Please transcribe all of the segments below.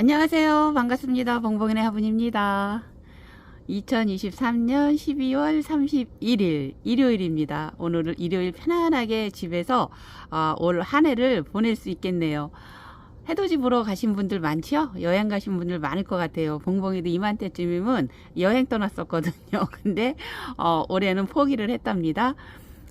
안녕하세요. 반갑습니다. 봉봉인의 화분입니다. 2023년 12월 31일 일요일입니다. 오늘은 일요일 편안하게 집에서 어, 올한 해를 보낼 수 있겠네요. 해돋이 보러 가신 분들 많지요? 여행 가신 분들 많을 것 같아요. 봉봉이도 이맘때쯤이면 여행 떠났었거든요. 근데 어, 올해는 포기를 했답니다.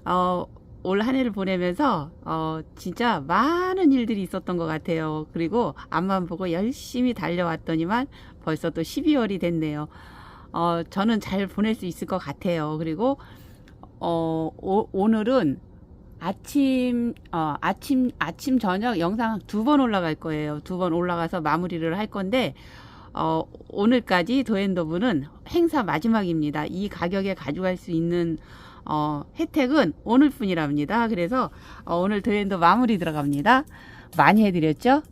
어, 올 한 해를 보내면서 어, 진짜 많은 일들이 있었던 것 같아요. 그리고 앞만 보고 열심히 달려왔더니만 벌써 또 12월이 됐네요. 어, 저는 잘 보낼 수 있을 것 같아요. 그리고 어, 오, 오늘은 아침 어, 아침 아침 저녁 영상 두 번 올라갈 거예요. 두 번 올라가서 마무리를 할 건데 어, 오늘까지 도엔더브는 행사 마지막입니다. 이 가격에 가져갈 수 있는 어, 혜택은 오늘뿐이랍니다. 그래서 어, 오늘 도엔더 마무리 들어갑니다. 많이 해드렸죠?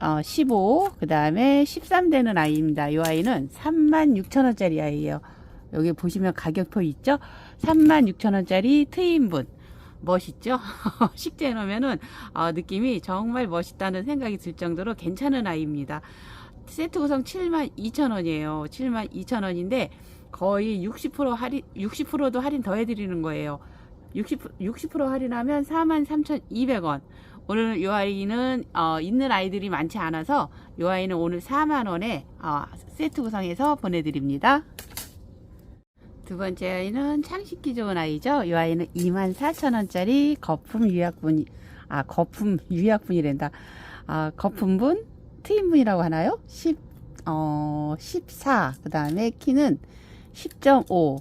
어, 15, 그 다음에 13 되는 아이입니다. 이 아이는 36,000원짜리 아이예요. 여기 보시면 가격표 있죠? 36,000원짜리 트윈분. 멋있죠? 식재해 놓으면은 어, 느낌이 정말 멋있다는 생각이 들 정도로 괜찮은 아이입니다. 세트 구성 72,000원이에요. 72,000원인데 거의 60% 할인 60%도 할인 더 해드리는 거예요. 60, 60% 할인하면 43,200원. 오늘 이 아이는 어, 있는 아이들이 많지 않아서 이 아이는 오늘 4만 원에 어, 세트 구성해서 보내드립니다. 두 번째 아이는 창식기 좋은 아이죠. 이 아이는 24,000원짜리 거품 유약분, 아, 거품 유약분이란다. 아, 거품분, 트윈분이라고 하나요? 10, 어, 14. 그 다음에 키는 10.5.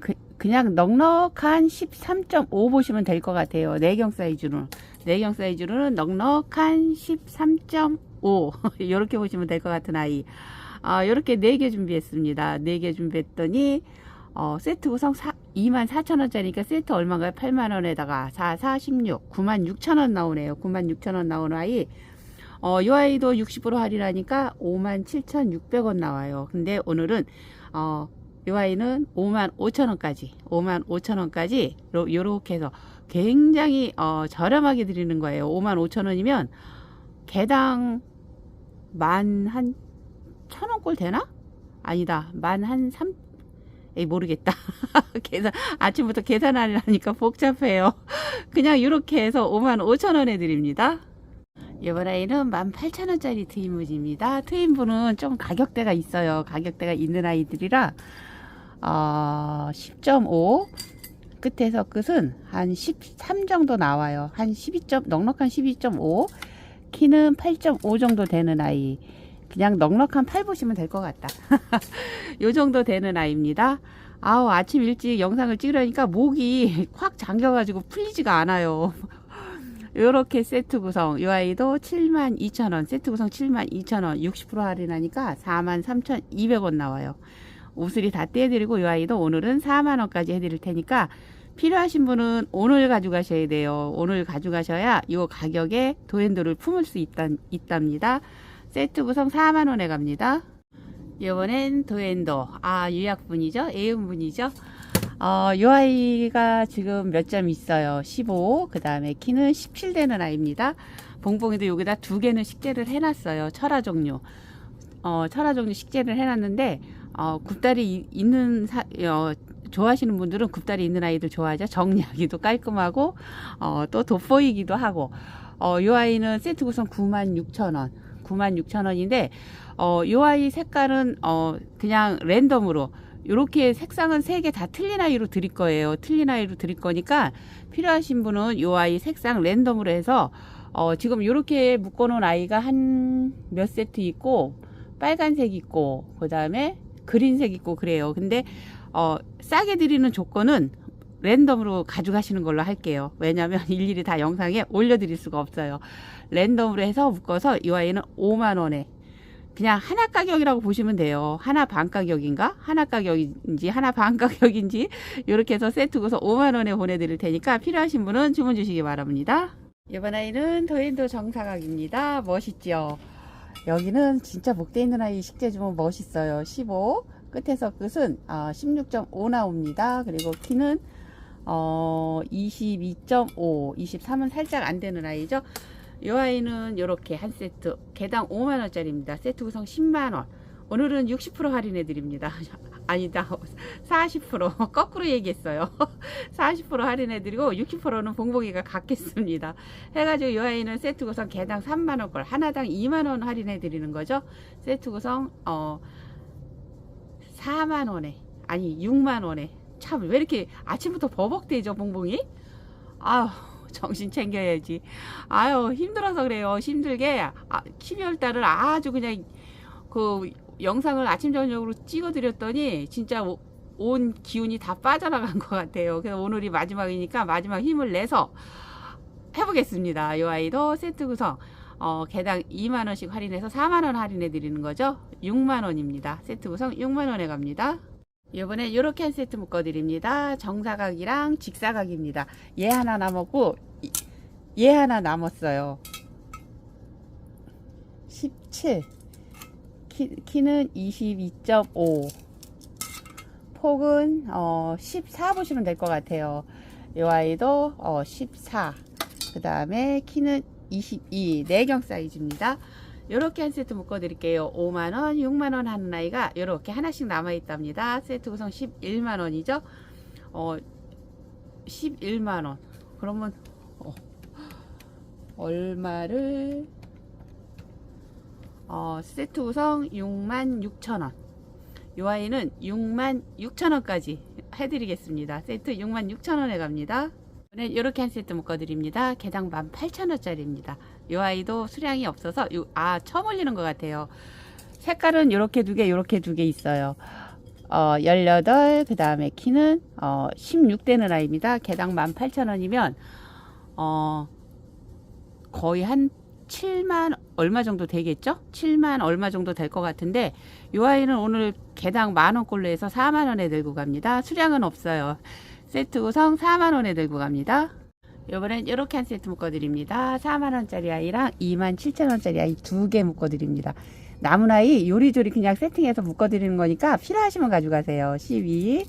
그, 그냥 넉넉한 13.5 보시면 될 것 같아요. 내경 사이즈로는. 내경 사이즈로는 넉넉한 13.5. 이렇게 보시면 될 것 같은 아이. 아, 이렇게 4개 준비했습니다. 4개 준비했더니, 어, 세트 구성 24,000원짜리니까 세트 얼마인가요? 8만원에다가 4, 4, 16, 96,000원 나오네요. 96,000원 나오는 아이. 어, 이 아이도 60% 할인하니까 57,600원 나와요. 근데 오늘은, 어, 이 아이는 55,000원까지, 55,000원까지, 요렇게 해서 굉장히, 어, 저렴하게 드리는 거예요. 55,000원이면 개당 만 한, 천 원꼴 되나? 아니다. 만한 삼, 에이, 모르겠다. 계산, 아침부터 계산을 하니까 복잡해요. 그냥 이렇게 해서 5만 5천 원에 드립니다. 이번 아이는 18,000원짜리 트윈분입니다. 트윈분은 좀 가격대가 있어요. 가격대가 있는 아이들이라, 어, 10.5, 끝에서 끝은 한 13 정도 나와요. 한 12. 넉넉한 12.5, 키는 8.5 정도 되는 아이. 그냥 넉넉한 팔 보시면 될 것 같다. 요 정도 되는 아이입니다. 아우, 아침 일찍 영상을 찍으려니까 목이 확 잠겨가지고 풀리지가 않아요. 요렇게 세트 구성. 요 아이도 72,000원. 세트 구성 72,000원. 60% 할인하니까 43,200원 나와요. 옷을이 다 떼드리고 요 아이도 오늘은 4만원까지 해드릴 테니까 필요하신 분은 오늘 가져가셔야 돼요. 오늘 가져가셔야 요 가격에 도엔도를 품을 수 있다, 있답니다. 세트 구성 4만원에 갑니다. 이번엔 도엔도. 아, 유약분이죠? 애용분이죠? 어, 요 아이가 지금 몇 점 있어요. 15. 그 다음에 키는 17 되는 아이입니다. 봉봉이도 여기다 두 개는 식재를 해놨어요. 철화 종류. 어, 철화 종류 식재를 해놨는데, 어, 굽다리 이- 있는 사, 어, 좋아하시는 분들은 굽다리 있는 아이들 좋아하죠. 정리하기도 깔끔하고, 어, 또 돋보이기도 하고, 어, 요 아이는 세트 구성 96,000원. 96,000원인데, 어, 요 아이 색깔은, 어, 그냥 랜덤으로, 요렇게 색상은 세 개 다 틀린 아이로 드릴 거예요. 틀린 아이로 드릴 거니까, 필요하신 분은 요 아이 색상 랜덤으로 해서, 어, 지금 요렇게 묶어놓은 아이가 한 몇 세트 있고, 빨간색 있고, 그 다음에 그린색 있고, 그래요. 근데, 어, 싸게 드리는 조건은 랜덤으로 가져가시는 걸로 할게요. 왜냐면 일일이 다 영상에 올려드릴 수가 없어요. 랜덤으로 해서 묶어서 이 아이는 5만 원에 그냥 하나 가격이라고 보시면 돼요. 하나 반 가격인가? 하나 가격인지 하나 반 가격인지 이렇게 해서 세트 구서 5만 원에 보내드릴 테니까 필요하신 분은 주문 주시기 바랍니다. 이번 아이는 더인도 정사각입니다. 멋있죠? 여기는 진짜 목대 있는 아이 식재 주문 멋있어요. 15 끝에서 끝은 어, 16.5 나옵니다. 그리고 키는 어, 22.5, 23은 살짝 안 되는 아이죠. 이 아이는 이렇게 한 세트 개당 5만 원짜리입니다. 세트 구성 10만 원. 오늘은 60% 할인해 드립니다. 아니다. 40% 거꾸로 얘기했어요. 40% 할인해 드리고 60%는 봉봉이가 갖겠습니다. 해 가지고 이 아이는 세트 구성 개당 3만 원 걸 하나당 2만 원 할인해 드리는 거죠. 세트 구성 어 4만 원에 아니 6만 원에 참 왜 이렇게 아침부터 버벅대죠, 봉봉이? 아휴. 정신 챙겨야지. 아유, 힘들어서 그래요. 힘들게. 아, 12월 달을 아주 그냥 그 영상을 아침, 저녁으로 찍어 드렸더니 진짜 오- 온 기운이 다 빠져나간 것 같아요. 그래서 오늘이 마지막이니까 마지막 힘을 내서 해보겠습니다. 이 아이도 세트 구성. 어, 개당 2만원씩 할인해서 4만원 할인해 드리는 거죠. 6만원입니다. 세트 구성 6만원에 갑니다. 이번에 이렇게 한 세트 묶어 드립니다. 정사각이랑 직사각입니다. 얘 하나 남았고 이- 얘 하나 남았어요. 17 키, 키는 22.5 폭은 어, 14 보시면 될 것 같아요. 이 아이도 어, 14. 그 다음에 키는 22 내경 사이즈입니다. 이렇게 한 세트 묶어 드릴게요. 5만원, 6만원 하는 아이가 이렇게 하나씩 남아 있답니다. 세트 구성 11만원이죠. 어, 11만원. 그러면, 어, 얼마를, 어, 세트 구성 6만 6천원. 이 아이는 6만 6천원까지 해드리겠습니다. 세트 6만 6천원에 갑니다. 이렇게 한 세트 묶어 드립니다. 개당 18,000원짜리입니다. 이 아이도 수량이 없어서 요, 아 처음 올리는 것 같아요. 색깔은 이렇게 두 개, 이렇게 두 개 있어요. 어, 18, 그 다음에 키는 어, 16되는 아이입니다. 개당 18,000원이면 어, 거의 한 7만 얼마 정도 되겠죠? 7만 얼마 정도 될 것 같은데 이 아이는 오늘 개당 만원꼴로 해서 4만원에 들고 갑니다. 수량은 없어요. 세트 구성 4만원에 들고 갑니다. 이번엔 이렇게 한 세트 묶어드립니다. 4만원짜리 아이랑 2만 7천원짜리 아이 두 개 묶어드립니다. 남은 아이 요리조리 그냥 세팅해서 묶어드리는 거니까 필요하시면 가져가세요. 12,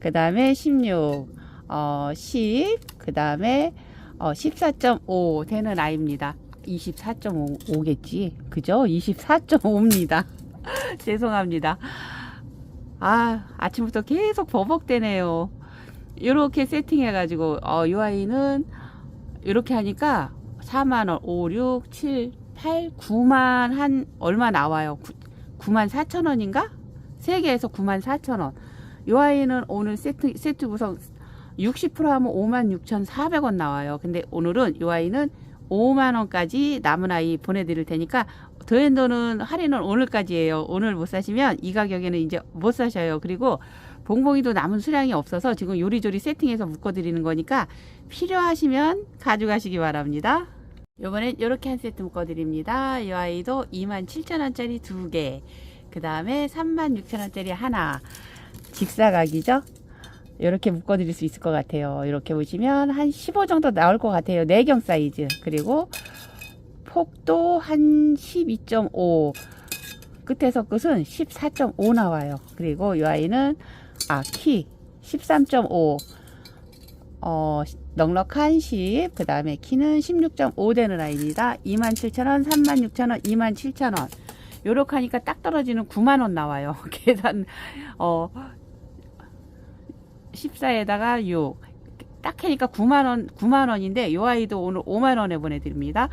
그 다음에 16, 어, 10, 그 다음에 어, 14.5 되는 아이입니다. 24.5겠지. 그죠? 24.5입니다. 죄송합니다. 아, 아침부터 계속 버벅대네요. 이렇게 세팅해 가지고, 어, 이 아이는 이렇게 하니까 4만원, 5, 6, 7, 8, 9만 한, 얼마 나와요? 9, 만 4천원인가? 3개에서 9만 4천원. 이 아이는 오늘 세트, 세트 구성 60% 하면 5만 6,400원 나와요. 근데 오늘은 이 아이는 5만 원까지 남은 아이 보내드릴 테니까 더앤더는 할인은 오늘까지예요. 오늘 못 사시면 이 가격에는 이제 못 사셔요. 그리고 봉봉이도 남은 수량이 없어서 지금 요리조리 세팅해서 묶어드리는 거니까 필요하시면 가져가시기 바랍니다. 요번엔 이렇게 한 세트 묶어드립니다. 이 아이도 27,000원짜리 두 개, 그 다음에 36,000원짜리 하나, 직사각이죠? 이렇게 묶어드릴 수 있을 것 같아요. 이렇게 보시면 한 15 정도 나올 것 같아요. 내경 사이즈. 그리고 폭도 한 12.5. 끝에서 끝은 14.5 나와요. 그리고 이 아이는 아, 키 13.5. 어, 넉넉한 10. 그 다음에 키는 16.5 되는 아이입니다. 27,000원, 36,000원, 27,000원. 요렇게 하니까 딱 떨어지는 9만원 나와요. 계산, 어, 14에다가 6. 딱 하니까 9만원, 9만원인데, 요 아이도 오늘 5만원에 보내드립니다.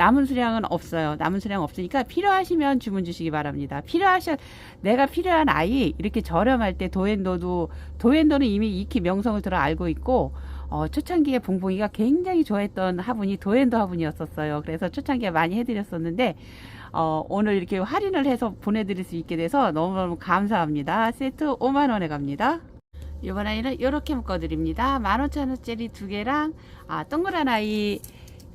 남은 수량은 없어요. 남은 수량 없으니까 필요하시면 주문 주시기 바랍니다. 필요하셔, 내가 필요한 아이, 이렇게 저렴할 때 도엔도도, 도엔도는 이미 익히 명성을 들어 알고 있고, 어, 초창기에 봉봉이가 굉장히 좋아했던 화분이 도엔도 화분이었었어요. 그래서 초창기에 많이 해드렸었는데, 어, 오늘 이렇게 할인을 해서 보내드릴 수 있게 돼서 너무너무 감사합니다. 세트 5만원에 갑니다. 이번 아이는 이렇게 묶어드립니다. 15,000원짜리 두 개랑 아, 동그란 아이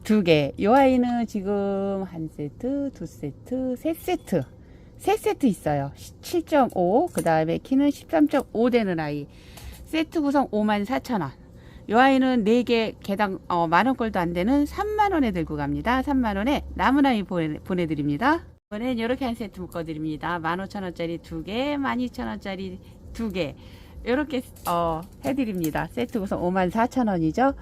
두 개. 이 아이는 지금 한 세트, 두 세트, 세 세트. 세 세트 있어요. 7.5. 그 다음에 키는 13.5 되는 아이. 세트 구성 54,000원. 이 아이는 4개 개당 어, 만원 꼴도 안 되는 3만원에 들고 갑니다. 3만원에 남은 아이 보내, 보내드립니다. 이번엔 이렇게 한 세트 묶어드립니다. 15,000원짜리 두 개, 12,000원짜리 두 개. 이렇게 어, 해드립니다. 세트 구성 54,000원이죠.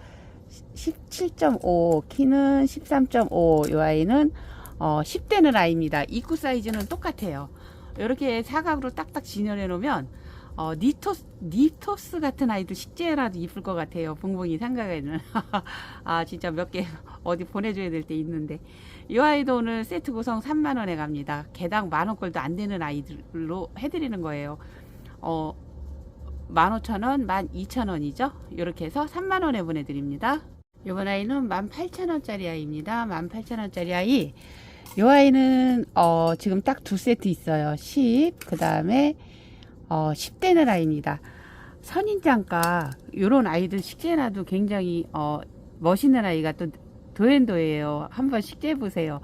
17.5, 키는 13.5. 이 아이는 어, 10대는 아이입니다. 입구 사이즈는 똑같아요. 이렇게 사각으로 딱딱 진열해 놓으면 어, 니토스, 니토스 같은 아이도 식재라도 이쁠 것 같아요. 붕붕이 상가에는. 아, 진짜 몇 개 어디 보내줘야 될 때 있는데. 이 아이도 오늘 세트 구성 3만원에 갑니다. 개당 만원꼴도 안 되는 아이들로 해드리는 거예요. 어, 15,000원, 12,000원이죠. 이렇게 해서 3만원에 보내드립니다. 이번 아이는 18,000원짜리 아이입니다. 18,000원짜리 아이. 이 아이는 어, 지금 딱 두 세트 있어요. 10, 그 다음에 어, 10대는 아이입니다. 선인장가 이런 아이들 식재놔도 굉장히 어, 멋있는 아이가 또 도엔도예요. 한번 식재 보세요.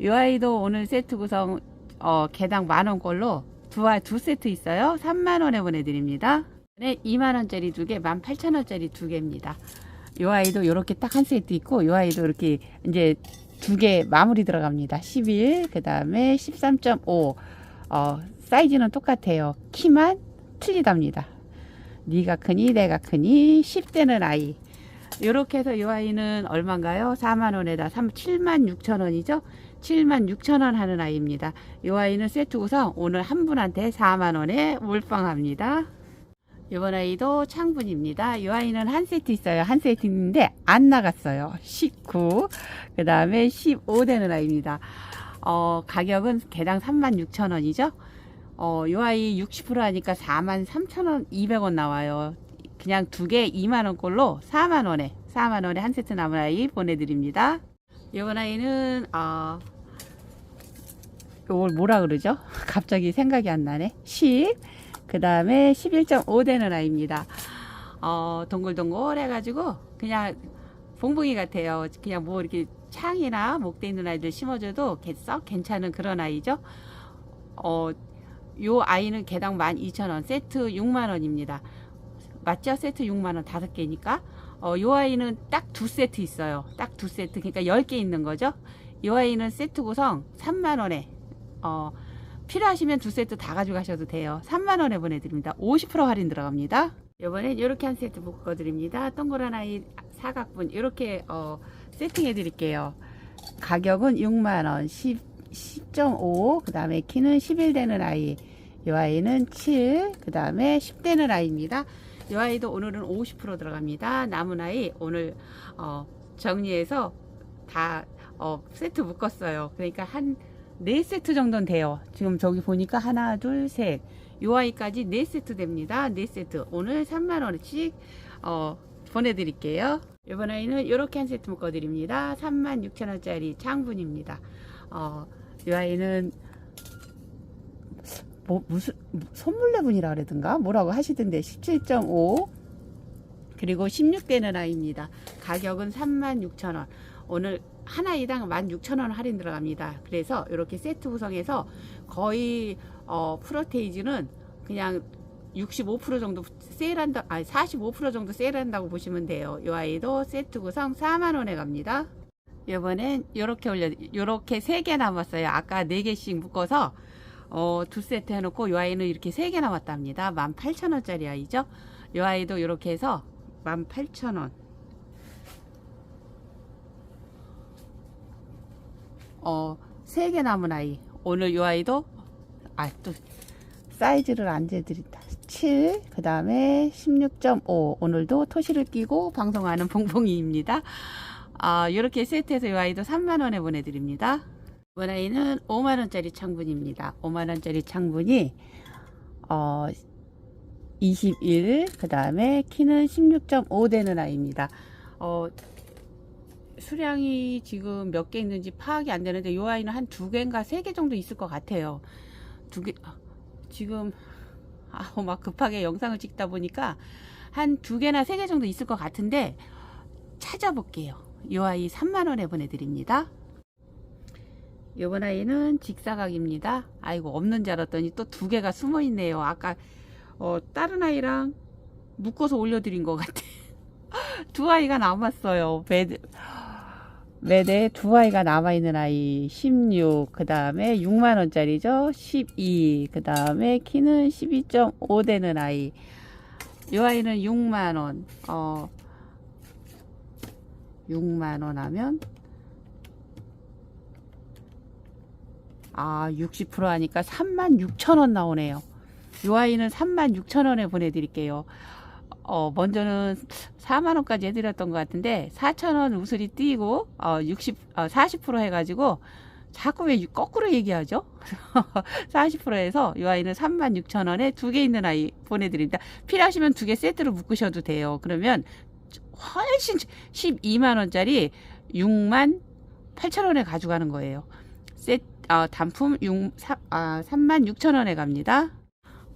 이 아이도 오늘 세트 구성 어, 개당 만원 꼴로 두, 아- 두 세트 있어요. 3만원에 보내드립니다. 네, 2만원짜리 두 개, 18,000원짜리 두 개입니다. 이 아이도 이렇게 딱 한 세트 있고, 이 아이도 이렇게 이제 두 개 마무리 들어갑니다. 11, 그 다음에 13.5. 어, 사이즈는 똑같아요. 키만 틀리답니다. 네가 크니 내가 크니 10대는 아이. 이렇게 해서 이 아이는 얼마인가요? 4만 원에다 3, 7만 6천 원이죠? 7만 6천 원 하는 아이입니다. 이 아이는 세트 구성 오늘 한 분한테 4만 원에 몰빵합니다. 이번 아이도 창분입니다. 이 아이는 한 세트 있어요. 한 세트 있는데 안 나갔어요. 19. 그 다음에 15 되는 아이입니다. 어, 가격은 개당 36,000원이죠. 어, 이 아이 60% 하니까 43,000원, 200원 나와요. 그냥 두 개 2만원 꼴로 4만원에, 4만원에 한 세트 남은 아이 보내드립니다. 이번 아이는, 어, 이걸 뭐라 그러죠? 갑자기 생각이 안 나네. 10, 그 다음에 11.5 되는 아이입니다. 어, 동글동글 해가지고, 그냥 봉봉이 같아요. 그냥 뭐 이렇게 창이나 목대 있는 아이들 심어줘도 개- 썩 괜찮은 그런 아이죠. 어, 요 아이는 개당 12,000원, 세트 6만원입니다. 맞죠? 세트 6만원 다섯 개니까. 어, 요 아이는 딱 두 세트 있어요. 딱 두 세트. 그러니까 10개 있는 거죠. 요 아이는 세트 구성 3만원에, 어, 필요하시면 두 세트 다 가져가셔도 돼요. 3만원에 보내드립니다. 50% 할인 들어갑니다. 이번엔 이렇게 한 세트 묶어드립니다. 동그란 아이 사각분 이렇게 어, 세팅해 드릴게요. 가격은 6만원, 10, 10.5, 그 다음에 키는 11 되는 아이. 이 아이는 7, 그 다음에 10 되는 아이입니다. 이 아이도 오늘은 50% 들어갑니다. 남은 아이 오늘 어, 정리해서 다 어, 세트 묶었어요. 그러니까 한 4세트 정도는 돼요. 지금 저기 보니까 하나, 둘, 셋. 요 아이까지 4세트 됩니다. 4세트. 오늘 3만원어치 어, 보내드릴게요. 이번 아이는 이렇게 한 세트 묶어드립니다. 36,000원짜리 창분입니다. 어, 이 아이는 뭐 무슨 선물레분이라 그러던가 뭐라고 하시던데 17.5 그리고 16대는 아이입니다. 가격은 36,000원. 오늘 한 아이당 16,000원 할인 들어갑니다. 그래서 이렇게 세트 구성해서 거의 어, 프로테이즈는 그냥 65% 정도 세일한다, 아니 45% 정도 세일한다고 보시면 돼요. 이 아이도 세트 구성 4만 원에 갑니다. 이번엔 이렇게 올려, 이렇게 세개 남았어요. 아까 네 개씩 묶어서 어, 두 세트 해놓고 이 아이는 이렇게 세개 남았답니다. 18,000원짜리 아이죠. 이 아이도 이렇게 해서 18,000원. 어, 세 개 남은 아이. 오늘 이 아이도, 아, 또, 사이즈를 안 재드린다. 7, 그 다음에 16.5. 오늘도 토시를 끼고 방송하는 봉봉이입니다. 아, 이렇게 세트해서 이 아이도 3만원에 보내드립니다. 이번 아이는 5만원짜리 창분입니다. 5만원짜리 창분이, 어, 21, 그 다음에 키는 16.5 되는 아이입니다. 어, 수량이 지금 몇 개 있는지 파악이 안 되는데 이 아이는 한 두 개인가 세 개 정도 있을 것 같아요. 두 개, 아, 지금, 아, 막 급하게 영상을 찍다 보니까 한 두 개나 세 개 정도 있을 것 같은데 찾아볼게요. 이 아이 3만원에 보내드립니다. 이번 아이는 직사각입니다. 아이고, 없는 줄 알았더니 또 두 개가 숨어 있네요. 아까, 어, 다른 아이랑 묶어서 올려드린 것 같아. 두 아이가 남았어요. 매드, 매대 두 아이가 남아있는 아이 16, 그 다음에 6만원짜리죠. 12, 그 다음에 키는 12.5 되는 아이. 이 아이는 6만원, 어, 6만원 하면 아 60% 하니까 36,000원 나오네요 요 아이는 36,000원에 보내드릴게요 어 먼저는 4만원까지 해드렸던 것 같은데 4,000원 우슬이 띄고 어, 60, 어, 40% 해가지고 자꾸 왜 거꾸로 얘기하죠? 40%에서 이 아이는 36,000원에 두 개 있는 아이 보내드립니다. 필요하시면 두 개 세트로 묶으셔도 돼요. 그러면 훨씬 12만원짜리 6만 8천원에 가져가는 거예요. 세, 어, 단품 6, 3, 아, 36,000원에 갑니다.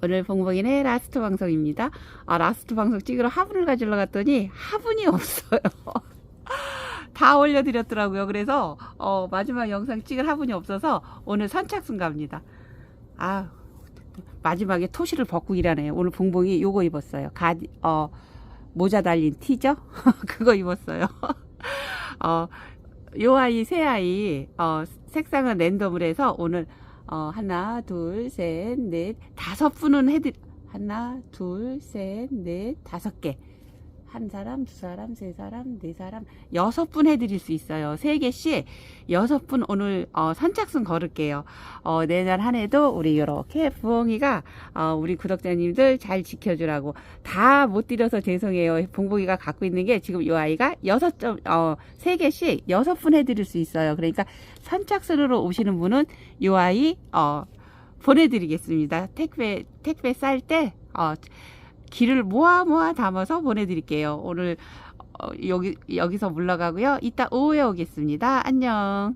오늘 봉봉이네 라스트 방송입니다. 아, 라스트 방송 찍으러 화분을 가지러 갔더니 화분이 없어요. 다 올려드렸더라고요. 그래서 어, 마지막 영상 찍을 화분이 없어서 오늘 선착순 갑니다. 아 마지막에 토시를 벗고 일하네요. 오늘 봉봉이 요거 입었어요. 가 어, 모자 달린 티죠? 그거 입었어요. 어, 요 아이 새 아이 어, 색상은 랜덤으로 해서 오늘 어, 하나 둘 셋 넷 다섯 분은 해드 하나 둘 셋 넷 다섯 개 한 사람, 두 사람, 세 사람, 네 사람, 여섯 분 해드릴 수 있어요. 세 개씩 여섯 분 오늘 어, 선착순 걸을게요. 어, 내년 한 해도 우리 이렇게 부엉이가 어, 우리 구독자님들 잘 지켜주라고 다 못 드려서 죄송해요. 봉봉이가 갖고 있는 게 지금 이 아이가 여섯 점, 어, 세 개씩 여섯 분 해드릴 수 있어요. 그러니까 선착순으로 오시는 분은 이 아이 어, 보내드리겠습니다. 택배 택배 쌀때 어, 길을 모아 모아 담아서 보내드릴게요. 오늘 어, 여기 여기서 물러가고요. 이따 오후에 오겠습니다. 안녕.